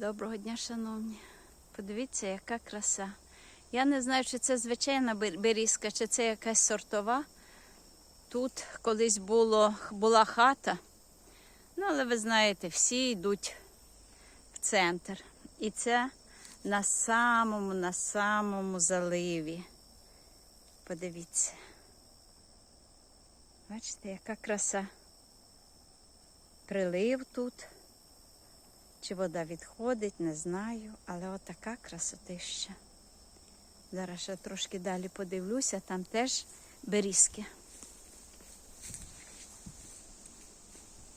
Доброго дня, шановні. Подивіться, яка краса. Я не знаю, чи це звичайна берізка, чи це якась сортова. Тут колись було, була хата. Ну, але ви знаєте, всі йдуть в центр. І це на самому, на самому заливі. Подивіться. Бачите, яка краса. Прилив тут. Чи вода відходить, не знаю, але отака красотища. Зараз ще трошки далі подивлюся, там теж берізки.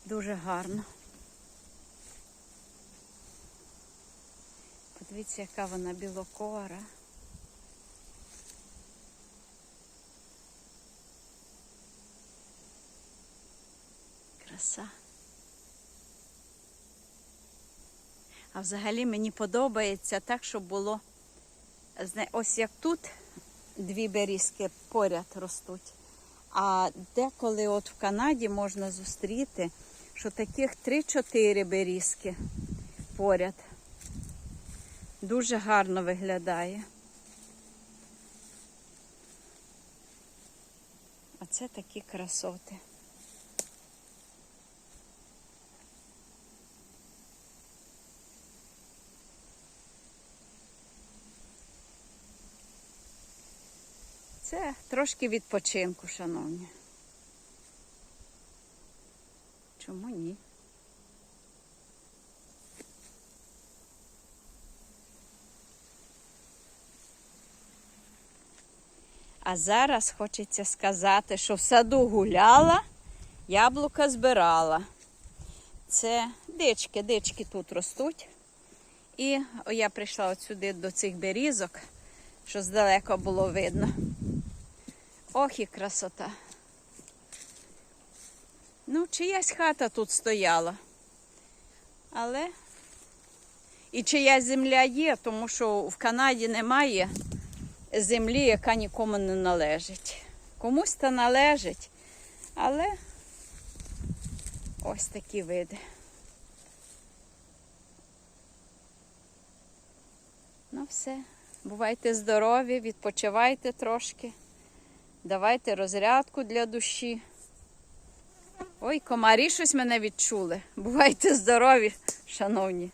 Дуже гарно. Подивіться, яка вона білокора. Краса. А взагалі мені подобається так, щоб було. Ось як тут дві берізки поряд ростуть. А деколи от в Канаді можна зустріти, що таких 3-4 берізки поряд. Дуже гарно виглядає. А це такі красоти. Це трошки відпочинку, шановні. Чому ні? А зараз хочеться сказати, що в саду гуляла, яблука збирала. Це дички, дички тут ростуть. І я прийшла от сюди до цих берізок, що здалека було видно. Ох і красота. Ну, чиясь хата тут стояла. Але і чия земля є, тому що в Канаді немає землі, яка нікому не належить. Комусь то належить, але ось такі види. Ну, все. Бувайте здорові, відпочивайте трошки. Давайте розрядку для душі. Ой, комарі щось мене відчули. Бувайте здорові, шановні.